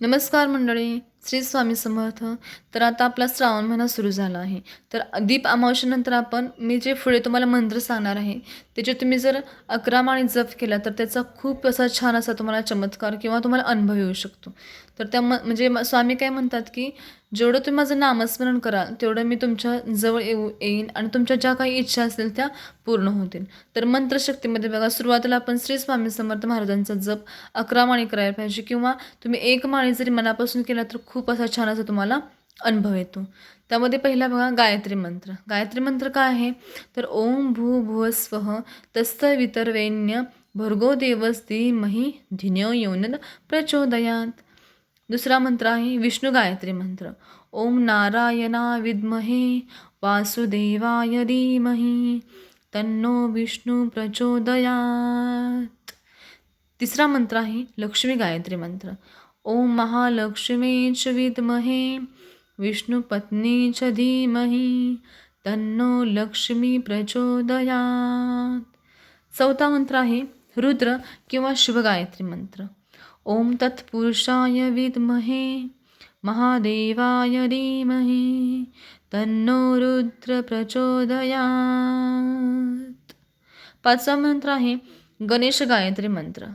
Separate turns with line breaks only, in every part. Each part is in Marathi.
नमस्कार मंडळी. श्री स्वामी समर्थ. तर आता आपला श्रावण महिना सुरू झाला आहे. तर दीप अमावश्येनंतर आपण मी जे पुढे तुम्हाला मंत्र सांगणार आहे त्याचे तुम्ही जर अकरा माळी जप केला तर त्याचा खूप असा छान असा तुम्हाला चमत्कार किंवा तुम्हाला अनुभव येऊ शकतो. तर त्या म म्हणजे म- स्वामी काय म्हणतात की जेवढं तुम्ही माझं नामस्मरण कराल तेवढं मी तुमच्या जवळ येऊ येईन आणि तुमच्या ज्या काही इच्छा असतील त्या पूर्ण होतील. तर मंत्रशक्तीमध्ये बघा सुरुवातीला आपण श्री स्वामी समर्थ महाराजांचा जप अकरा माणी करायला पाहिजे किंवा तुम्ही एक माणी जरी मनापासून केला तर खूप खूप असा छान असा तुम्हाला अनुभव येतो. त्यामध्ये पहिला बघा गायत्री मंत्र. गायत्री मंत्र काय आहे? तर ओम भू भुव स्वः तस्त वितर्वेण्य भर्गो देवस धीमही धिन्यो योनद प्रचोदयात. दुसरा मंत्र आहे विष्णू गायत्री मंत्र. ओम नारायणा विद्महे वासुदेवाय धीमही तन्नो विष्णू प्रचोदयात. तिसरा मंत्र आहे लक्ष्मी गायत्री मंत्र. ॐ महालक्ष्मी च विद्महे विष्णुपत्नी च धीमहि तन्नो लक्ष्मी प्रचोदयात. चौथा मंत्र आहे रुद्र किंवा शिवगायत्री मंत्र. ओम तत्पुरुषाय विद्महे महादेवाय धीमहि तन्नो रुद्र प्रचोदयात. पाचवा मंत्र आहे गणेश गायत्री मंत्र.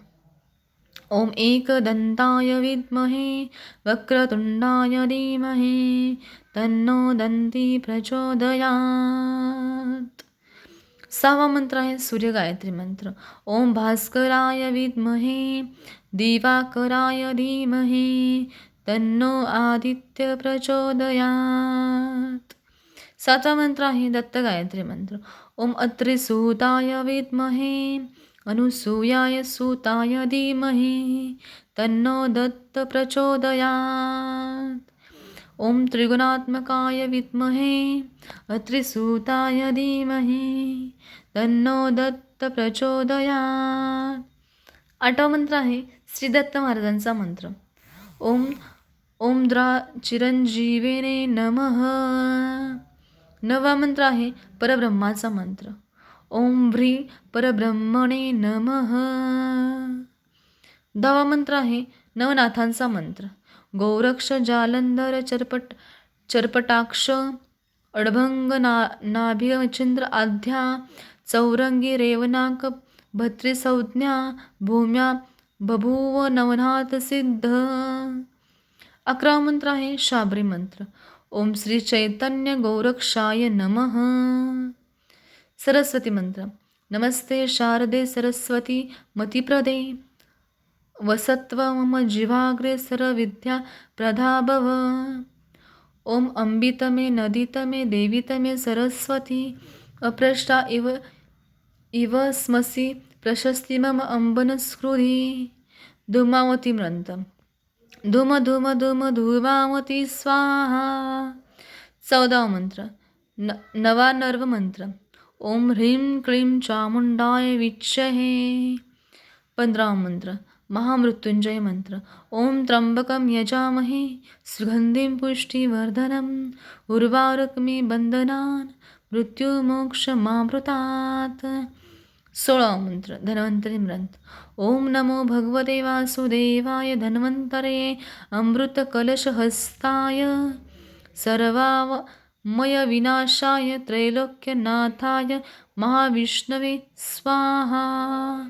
ॐ एकदन्ताय विद्महे वक्रतुण्डाय धीमहे तन्नो दन्ती प्रचोदयात्। सहावा मंत्र आहे सूर्य गायत्री मंत्र. ओम भास्कराय विद्महे दिवाकराय धीमहे तन्नो आदित्य प्रचोदयात। सातवा मंत्र आहे दत्त गायत्री मंत्र. ओम अत्रिसूताय विद्महे अनुसूयाय सूताय धीमहि तन्नो दत्त प्रचोदयात्। ॐ त्रिगुणात्मकाय विद्महे अत्रिसूताय धीमहि तन्नो दत्त प्रचोदयात्। आठवा मंत्र आहे श्री दत्त महाराजांचा मंत्र। ओम ओम द्रा चिरंजीवेने नमः। नवा मंत्र आहे परब्रह्माचा मंत्र। ओम भ्री परब्रह्मणे नमः. दहावा मंत्र आहे नवनाथांचा मंत्र. गौरक्ष जालंधर चरपट चरपटाक्ष अडभंग ना नाभिचिंद्र आध्या चौरंगी रेवनाक भत्रिसंज्ञा भूम्या बभूव नवनाथ सिद्ध. अकरा मंत्र आहे शाबरी मंत्र. ओम श्री चैतन्य गौरक्षाय नमः. सरस्वती मंत्र. नमस्ते शारदे सरस्वती मतिप्रदे. वसत्व मम जिवाग्रे सरविद्या प्रधा भव ओम अंबितमे नदितमे देवितमे सरस्वती. अप्रष्टा इव इव स्मसि प्रशस्ति मम अंबनस्कृधी धूमावती मृंत धूम धूम धूम धूमावती स्वाहा. चौदाव मंत्र. न नवा नर्व मंत्र. ओम ह्रीं क्लीं चामुंडाय विच्छहे पंधरावा मंत्र महामृत्युंजय मंत्र ओम त्र्यंबकम यजामहे सुगंधिं पुष्टिवर्धनम् उर्वारुक्मी मृत्युमोक्ष मृत्युमोक्षमामृतात्। सोळावा मंत्र धन्वंतरी म्रंथ ओम नमो भगवते वासुदेवाय धन्वंतरे अमृतकलशहस्ताय। मय विनाशाय त्रैलोक्यनाथाय महाविष्णवे स्वाहा.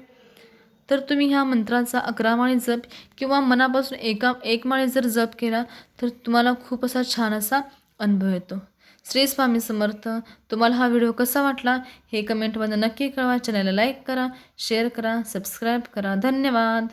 तर तुम्ही ह्या मंत्राचा अकरा माळे जप किंवा मनापासून एका एक माळे जर जप केला तर तुम्हाला खूप असा छान असा अनुभव येतो. श्री स्वामी समर्थ तुम्हाला हा व्हिडिओ कसा वाटला हे कमेंटमध्ये नक्की कळवा. चॅनलला लाईक करा शेअर करा सबस्क्राईब करा. धन्यवाद.